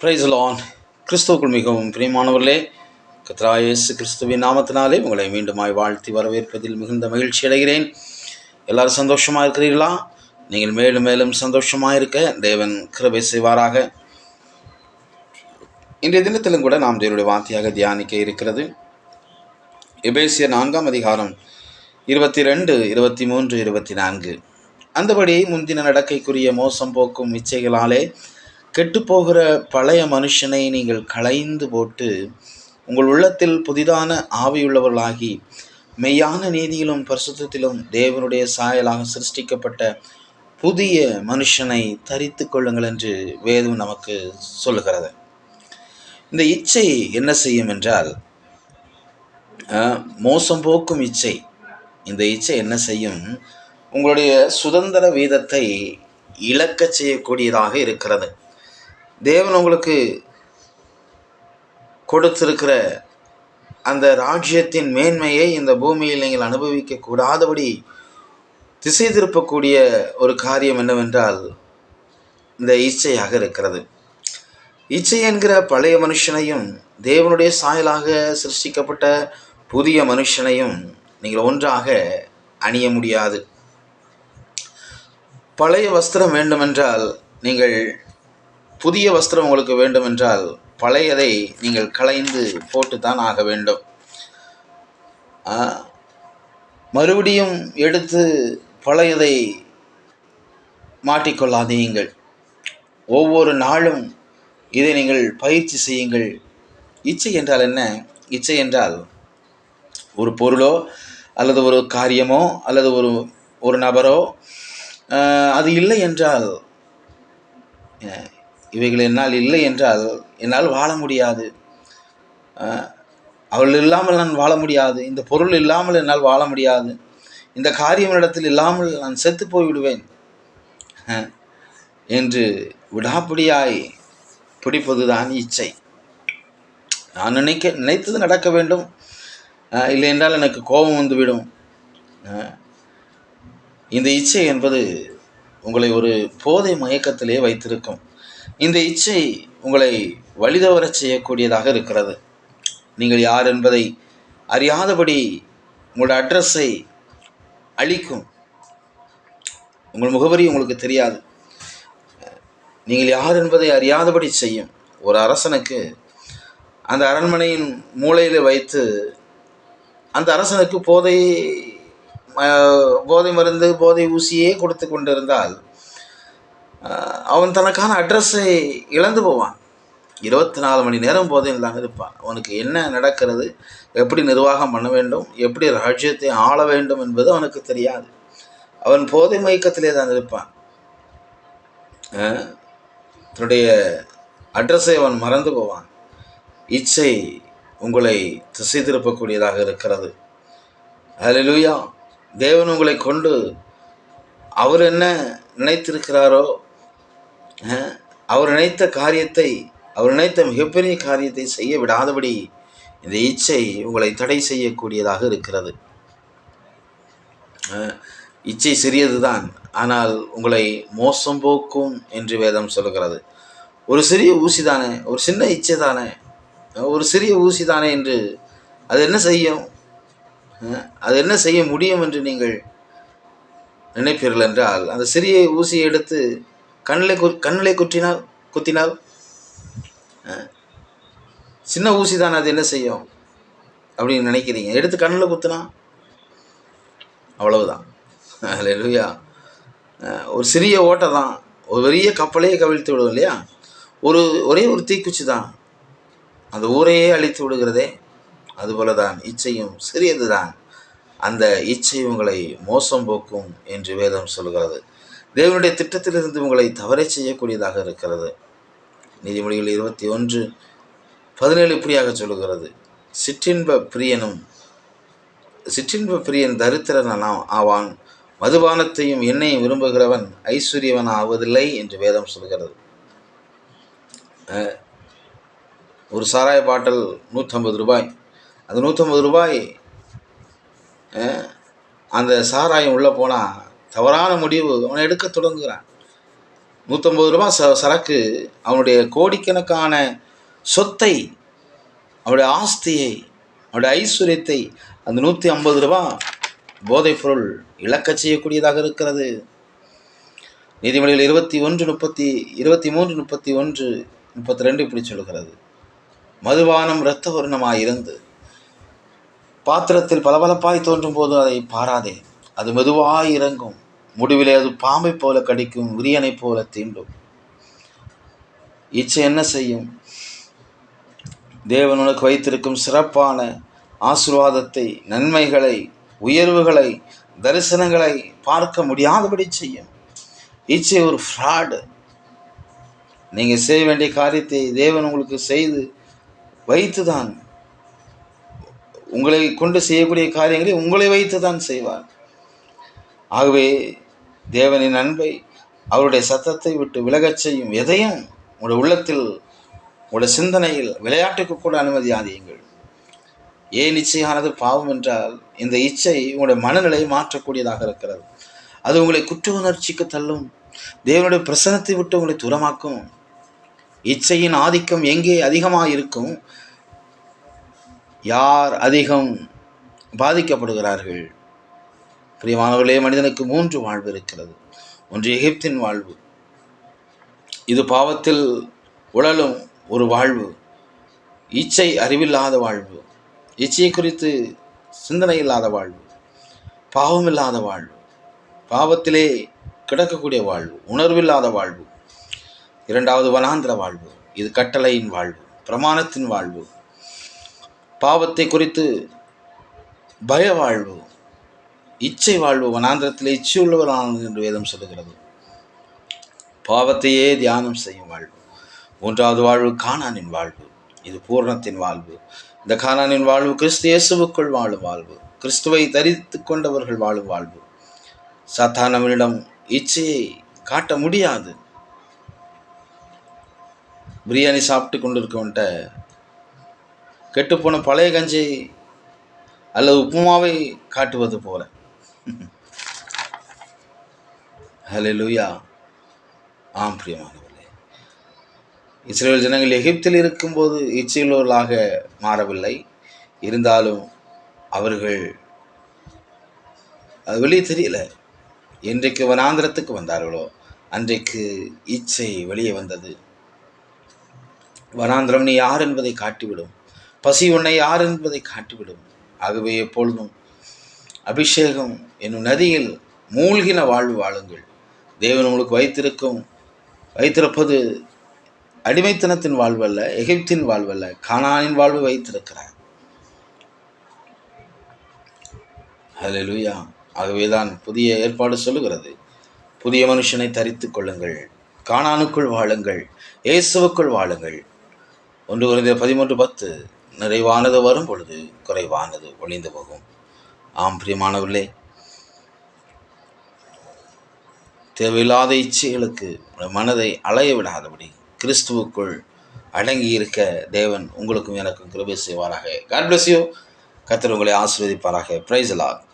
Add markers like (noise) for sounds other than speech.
Price லான் கிறிஸ்துவுக்குள் மிகவும் பிரியமானவர்களே கத்ராயேசு கிறிஸ்துவின் நாமத்தினாலே உங்களை மீண்டுமாய் வாழ்த்தி வரவேற்பதில் மிகுந்த மகிழ்ச்சி அடைகிறேன். எல்லாரும் சந்தோஷமாக இருக்கிறீர்களா? நீங்கள் மேலும் மேலும் சந்தோஷமாக இருக்க தேவன் கிருபை செய்வாராக. இன்றைய தினத்திலும் கூட நாம் தேவனுடைய வார்த்தையாக தியானிக்க இருக்கிறது. எபேசிய நான்காம் அதிகாரம் இருபத்தி ரெண்டு இருபத்தி மூன்று இருபத்தி நான்கு. அந்தபடி முந்தின நடக்கைக்குரிய மோசம் போக்கும் இச்சைகளாலே கெட்டுப்போகிற பழைய மனுஷனை நீங்கள் களைந்து போட்டு உங்கள் உள்ளத்தில் புதிதான ஆவியுள்ளவர்களாகி மெய்யான நீதியிலும் பரிசுத்திலும் தேவனுடைய சாயலாக சிருஷ்டிக்கப்பட்ட புதிய மனுஷனை தரித்து கொள்ளுங்கள் என்று வேதம் நமக்கு சொல்லுகிறது. இந்த இச்சை என்ன செய்யும் என்றால் மோசம் போக்கும் இச்சை. இந்த இச்சை என்ன செய்யும்? உங்களுடைய சுதந்திர வீதத்தை இழக்க செய்யக்கூடியதாக இருக்கிறது. தேவன் உங்களுக்கு கொடுத்திருக்கிற அந்த ராஜ்யத்தின் மேன்மையை இந்த பூமியில் நீங்கள் அனுபவிக்க கூடாதபடி திசை திருப்பக்கூடிய ஒரு காரியம் என்னவென்றால் இந்த இச்சையாக இருக்கிறது. இச்சை என்கிற பழைய மனுஷனையும் தேவனுடைய சாயலாக சிருஷ்டிக்கப்பட்ட புதிய மனுஷனையும் நீங்கள் ஒன்றாக அணிய முடியாது. பழைய வஸ்திரம் வேண்டுமென்றால் நீங்கள் புதிய வஸ்திரம் உங்களுக்கு வேண்டுமென்றால் பழையதை நீங்கள் களைந்து போட்டுத்தான் ஆக வேண்டும். மறுபடியும் எடுத்து பழையதை மாட்டிக்கொள்ளாதீங்கள். ஒவ்வொரு நாளும் இதை நீங்கள் பயிற்சி செய்யுங்கள். இச்சை என்றால் என்ன? இச்சை என்றால் ஒரு பொருளோ அல்லது ஒரு காரியமோ அல்லது ஒரு ஒரு நபரோ அது இல்லை என்றால் இவைகள் என்னால் இல்லை என்றால் என்னால் வாழ முடியாது. அவள் இல்லாமல் நான் வாழ முடியாது. இந்த பொருள் இல்லாமல் என்னால் வாழ முடியாது. இந்த காரியம் இடத்தில் இல்லாமல் நான் செத்து போய்விடுவேன். என்று விடாப்பிடியாய் பிடிப்பதுதான் இச்சை. நான் நினைக்க நினைத்தது நடக்க வேண்டும். இல்லை என்றால் எனக்கு கோபம் வந்துவிடும். இந்த இச்சை என்பது உங்களை ஒரு போதை மயக்கத்திலே வைத்திருக்கும். இந்த இச்சை உங்களை வழிதவரச் செய்யக்கூடியதாக இருக்கிறது. நீங்கள் யார் என்பதை அறியாதபடி உங்களோட அட்ரஸை அழிக்கும். உங்கள் முகவரி உங்களுக்கு தெரியாது. நீங்கள் யார் என்பதை அறியாதபடி செய்யும். ஒரு அரசனுக்கு அந்த அரண்மனையின் மூலையில் வைத்து அந்த அரசனுக்கு போதை போதை மருந்து போதை ஊசியே கொடுத்து கொண்டிருந்தால் அவன் தனக்கான அட்ரஸை இழந்து போவான். இருபத்தி நாலு மணி நேரம் போதும் இல்லாமல் இருப்பான். அவனுக்கு என்ன நடக்கிறது? எப்படி நிர்வாகம் பண்ண வேண்டும்? எப்படி ராஜ்யத்தை ஆள வேண்டும் என்பது அவனுக்கு தெரியாது. அவன் போதை மயக்கத்திலே தான் இருப்பான். தன்னுடைய அட்ரஸை அவன் மறந்து போவான். இச்சை உங்களை திசை திருப்பக்கூடியதாக இருக்கிறது. ஹalleluya தேவன் உங்களை கொண்டு அவர் என்ன நினைத்திருக்கிறாரோ அவர் நினைத்த காரியத்தை அவர் நினைத்த மிகப்பெரிய காரியத்தை செய்ய விடாதபடி இந்த இச்சை உங்களை தடை செய்யக்கூடியதாக இருக்கிறது. இச்சை சிறியது தான் ஆனால் உங்களை மோசம் போக்கும் என்று வேதம் சொல்கிறது. ஒரு சிறிய ஊசி தானே ஒரு சின்ன இச்சை தானே ஒரு சிறிய ஊசி தானே என்று அது என்ன செய்யும்? அது என்ன செய்ய முடியும் என்று நீங்கள் நினைப்பீர்கள் என்றால் அந்த சிறிய ஊசியை எடுத்து கண்ணில் கு கண்ணிலே குற்றினால் குத்தினால் சின்ன ஊசி தான் அது என்ன செய்யும் அப்படின்னு நினைக்கிறீங்க. எடுத்து கண்ணில் குத்துனா அவ்வளவுதான். அல்லேலூயா ஒரு சிறிய ஓட்டை தான். ஒரு பெரிய கப்பலையே கவிழ்த்து விடும் இல்லையா? ஒரு ஒரே ஒரு தீக்குச்சி தான். அந்த ஊரையே அழித்து விடுகிறதே அதுபோல தான் இச்சையும் சிறியது தான் அந்த இச்சை உங்களை மோசம் போக்கும் என்று வேதம் சொல்கிறது. தேவனுடைய திட்டத்திலிருந்து உங்களை தவறச் செய்யக்கூடியதாக இருக்கிறது. நீதிமொழிகள் இருபத்தி ஒன்று பதினேழு இப்படியாக சொல்லுகிறது. சிற்றின்ப பிரியனும் சிற்றின்ப பிரியன் தரித்திரன் ஆவான். மதுபானத்தையும் எண்ணெயும் விரும்புகிறவன் ஐஸ்வர்யவன் ஆவதில்லை என்று வேதம் சொல்கிறது. ஒரு சாராய பாட்டில் நூற்றம்பது ரூபாய். அந்த நூற்றம்பது ரூபாய் அந்த சாராயம் உள்ளே போனால் தவறான முடிவு அவனை எடுக்க தொடங்குகிறான். நூற்றம்பது ரூபா ச சரக்கு அவனுடைய கோடிக்கணக்கான சொத்தை அவனுடைய ஆஸ்தியை அவனுடைய ஐஸ்வர்யத்தை அந்த நூற்றி ஐம்பது ரூபா போதைப்பொருள் இழக்க செய்யக்கூடியதாக இருக்கிறது. நீதிமொழிகள் இருபத்தி ஒன்று முப்பத்தி இருபத்தி மூன்று முப்பத்தி ஒன்று முப்பத்தி ரெண்டு இப்படி சொல்கிறது. மதுபானம் இரத்த வருணமாய் இருந்து பாத்திரத்தில் பளபளப்பாய் தோன்றும் போது அதை பாராதே. அது மெதுவாக இறங்கும். முடிவிலே அது பாம்பை போல கடிக்கும் விரியனை போல தீண்டும். இச்சை என்ன செய்யும்? தேவன் உனக்கு வைத்திருக்கும் சிறப்பான ஆசீர்வாதத்தை நன்மைகளை உயர்வுகளை தரிசனங்களை பார்க்க முடியாதபடி செய்யும். இச்சை ஒரு ஃப்ராடு நீங்கள் செய்ய வேண்டிய காரியத்தை தேவன் உங்களுக்கு செய்து வைத்துதான். உங்களை கொண்டு செய்யக்கூடிய காரியங்களை உங்களை வைத்து தான் செய்வார். ஆகவே தேவனின் அன்பை அவருடைய சத்தத்தை விட்டு விலகச் செய்யும் எதையும் உங்களுடைய உள்ளத்தில் உங்களுடைய சிந்தனையில் விளையாட்டுக்கு கூட அனுமதியாதீங்கள் ஏன் இச்சையானது பாவம் என்றால் இந்த இச்சை உங்களுடைய மனநிலையை மாற்றக்கூடியதாக இருக்கிறது. அது உங்களை குற்ற உணர்ச்சிக்கு தள்ளும். தேவனுடைய பிரசனத்தை விட்டு உங்களை தூரமாக்கும். இச்சையின் ஆதிக்கம் எங்கே அதிகமாக இருக்கும்? யார் அதிகம் பாதிக்கப்படுகிறார்கள்? பிரியமானவர்களே மனிதனுக்கு மூன்று வாழ்வு இருக்கிறது. ஒன்று எகிப்தின் வாழ்வு. இது பாவத்தில் உழலும் ஒரு வாழ்வு. இச்சை அறிவில்லாத வாழ்வு. இச்சையை குறித்து சிந்தனை இல்லாத வாழ்வு. பாவம் இல்லாத வாழ்வு. பாவத்திலே கிடக்கக்கூடிய வாழ்வு. உணர்வில்லாத வாழ்வு. இரண்டாவது வனாந்திர வாழ்வு. இது கட்டளையின் வாழ்வு. பிரமாணத்தின் வாழ்வு. பாவத்தை குறித்து பய வாழ்வு இச்சை வாழ்வு வனாந்திரத்தில் இச்சை உள்ளவரானது என்று வேதம் சொல்லுகிறது. பாவத்தையே தியானம் செய்யும் வாழ்வு. மூன்றாவது வாழ்வு காணானின் வாழ்வு. இது பூரணத்தின் வாழ்வு. இந்த காணானின் வாழ்வு கிறிஸ்து இயேசுவுக்குள் வாழும் வாழ்வு. கிறிஸ்துவை தரித்து கொண்டவர்கள் வாழும் வாழ்வு. சாத்தானவனிடம் இச்சையை காட்ட முடியாது. பிரியாணி சாப்பிட்டு கொண்டிருக்கவன்ட்ட கெட்டுப்போன பழைய கஞ்சி அல்லது உப்புமாவை காட்டுவது போல. (laughs) ஹலெலுயா லூயா ஆம் பிரியமானவர்களே. இஸ்ரேல் ஜனங்கள் எகிப்தில் இருக்கும்போது இச்சையுள்ளவர்களாக மாறவில்லை. இருந்தாலும் அவர்கள் அது வெளியே தெரியல. என்றைக்கு வனாந்திரத்துக்கு வந்தார்களோ அன்றைக்கு இச்சை வெளியே வந்தது. வனாந்திரம் நீ யார் என்பதை காட்டிவிடும். பசி உன்னை யார் என்பதை காட்டிவிடும். ஆகவே எப்பொழுதும் அபிஷேகம் என்னும் நதியில் மூழ்கின வாழ்வு வாழுங்கள். தேவன் உங்களுக்கு வைத்திருக்கும் வைத்திருப்பது அடிமைத்தனத்தின் வாழ்வல்ல எகிப்தின் வாழ்வல்ல கானானின் வாழ்வு வைத்திருக்கிறார். ஹalleluya. ஆகவேதான் புதிய ஏற்பாடு சொல்லுகிறது. புதிய மனுஷனை தரித்து கொள்ளுங்கள். காணானுக்குள் வாழுங்கள். இயேசுவுக்குள் வாழுங்கள். ஒன்று குறைந்த பதிமூன்று பத்து நிறைவானது வரும் பொழுது குறைவானது ஒளிந்து போகும். ஆம் பிரியமானவர்களே. தேவையில்லாத இச்சைகளுக்கு மனதை அலைய விடாதபடி கிறிஸ்துவுக்குள் அடங்கி இருக்க தேவன் உங்களுக்கும் எனக்கும் கிருபை செய்வாராக. காட் பிளஸ் யூ கத்தர் உங்களை ஆசீர்வதிப்பாராக. Price lock